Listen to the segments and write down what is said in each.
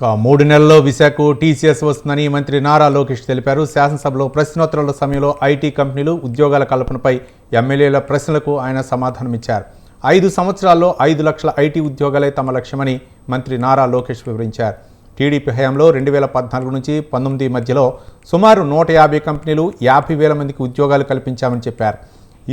ఇక మూడు నెలల్లో విశాఖకు టీసీఎస్ వస్తుందని మంత్రి నారా లోకేష్ తెలిపారు. శాసనసభలో ప్రశ్నోత్తరాల సమయంలో ఐటీ కంపెనీలు ఉద్యోగాల కల్పనపై ఎమ్మెల్యేల ప్రశ్నలకు ఆయన సమాధానమిచ్చారు. ఐదు సంవత్సరాల్లో ఐదు లక్షల ఐటీ ఉద్యోగాలే తమ లక్ష్యమని మంత్రి నారా లోకేష్ వివరించారు. టీడీపీ హయాంలో రెండు వేల పద్నాలుగు నుంచి పంతొమ్మిది మధ్యలో సుమారు నూట యాభై కంపెనీలు యాభై వేల మందికి ఉద్యోగాలు కల్పించామని చెప్పారు.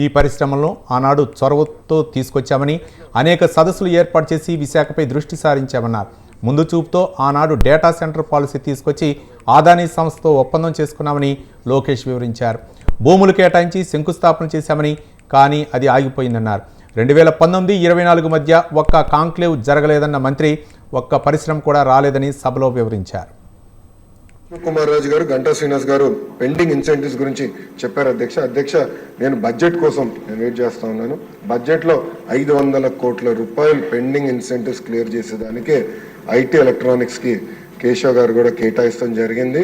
ఈ పరిశ్రమలను ఆనాడు చొరవతో తీసుకొచ్చామని అనేక సదస్సులు ఏర్పాటు చేసి విశాఖపై దృష్టి సారించామన్నారు. ముందు చూపుతో ఆనాడు డేటా సెంటర్ పాలసీ తీసుకొచ్చి ఆదానీ సంస్థతో ఒప్పందం చేసుకున్నామని లోకేష్ వివరించారు. భూములు కేటాయించి శంకుస్థాపన చేశామని కానీ అది ఆగిపోయిందన్నారు. రెండు వేల పంతొమ్మిది ఇరవై నాలుగు మధ్య ఒక్క కాంక్లేవ్ జరగలేదన్న మంత్రి ఒక్క పరిశ్రమ కూడా రాలేదని సభలో వివరించారు. కుమార్ రాజు గారు గంటా శ్రీనివాస్ గారు పెండింగ్ ఇన్సెంటివ్స్ గురించి చెప్పారు అధ్యక్ష. అధ్యక్ష నేను బడ్జెట్ కోసం నేను వెయిట్ చేస్తా ఉన్నాను. బడ్జెట్లో ఐదు వందల కోట్ల రూపాయలు పెండింగ్ ఇన్సెంటివ్స్ క్లియర్ చేసేదానికే ఐటీ ఎలక్ట్రానిక్స్కి కేశవ్ గారు కూడా కేటాయిస్తాం జరిగింది.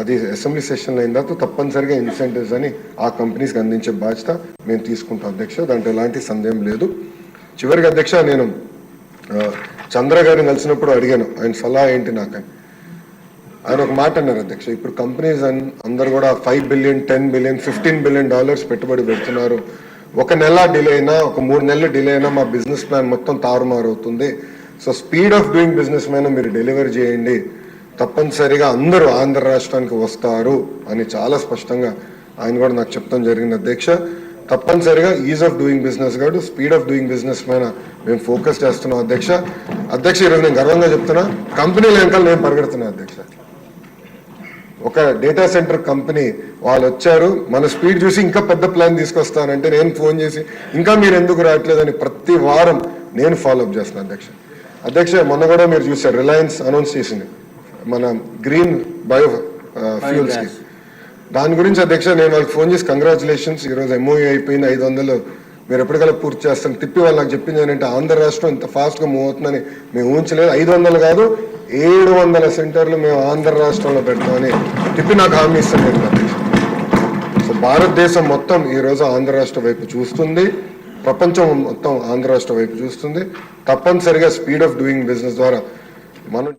అది అసెంబ్లీ సెషన్లో అయిన తర్వాత తప్పనిసరిగా ఇన్సెంటివ్స్ అని ఆ కంపెనీస్కి అందించే బాధ్యత మేము తీసుకుంటాం అధ్యక్ష. దాంట్లో ఎలాంటి సందేహం లేదు. చివరికి అధ్యక్ష నేను చంద్ర గారిని కలిసినప్పుడు అడిగాను. ఆయన సలహా ఏంటి నాకని ఆయన ఒక మాట అన్నారు అధ్యక్ష ఇప్పుడు కంపెనీస్ అందరు కూడా five billion ten billion fifteen billion dollars పెట్టుబడి పెడుతున్నారు. ఒక నెల డిలే అయినా ఒక మూడు నెలలు డిలే అయినా మా బిజినెస్ ప్లాన్ మొత్తం తారుమారు అవుతుంది so speed of doing business మీద మీరు డెలివరీ చేయండి. తప్పనిసరిగా అందరూ ఆంధ్ర రాష్ట్రానికి వస్తారు అని చాలా స్పష్టంగా ఆయన కూడా నాకు చెప్తాం జరిగింది అధ్యక్ష. తప్పనిసరిగా ఈజ్ ఆఫ్ డూయింగ్ బిజినెస్ కాదు స్పీడ్ ఆఫ్ డూయింగ్ బిజినెస్ పైన మేము ఫోకస్ చేస్తున్నాం అధ్యక్ష. అధ్యక్ష ఈరోజు నేను గర్వంగా చెప్తున్నా కంపెనీల వెనకాల నేను పరిగెడుతున్నా అధ్యక్ష. ఒక డేటా సెంటర్ కంపెనీ వాళ్ళు వచ్చారు మన స్పీడ్ చూసి ఇంకా పెద్ద ప్లాన్ తీసుకొస్తానంటే నేను ఫోన్ చేసి ఇంకా మీరు ఎందుకు రావట్లేదని ప్రతి వారం నేను ఫాలో అప్ చేస్తున్నాను అధ్యక్ష. అధ్యక్ష మొన్న కూడా మీరు చూసారు రిలయన్స్ అనౌన్స్ చేసింది మన గ్రీన్ బయో ఫ్యూల్స్కి. దాని గురించి అధ్యక్ష నేను వాళ్ళకి ఫోన్ చేసి కంగ్రాచులేషన్స్ ఈరోజు ఎంఓఏ అయిపోయింది ఐదు వందలు మీరు ఎప్పటికల్లా పూర్తి చేస్తాను తిప్పి వాళ్ళు నాకు చెప్పింది ఏంటంటే ఆంధ్ర రాష్ట్రం ఇంత ఫాస్ట్గా మూవ్ అవుతుందని మేము ఊహించలేదు ఐదు వందలు కాదు ఏడు వందల సెంటర్లు మేము ఆంధ్ర రాష్ట్రంలో పెడతామని తిప్పి నాకు హామీ ఇస్తాను నేను సో భారతదేశం మొత్తం ఈ రోజు ఆంధ్ర రాష్ట్ర వైపు చూస్తుంది. ప్రపంచం మొత్తం ఆంధ్ర రాష్ట్ర వైపు చూస్తుంది. తప్పనిసరిగా స్పీడ్ ఆఫ్ డూయింగ్ బిజినెస్ ద్వారా మనం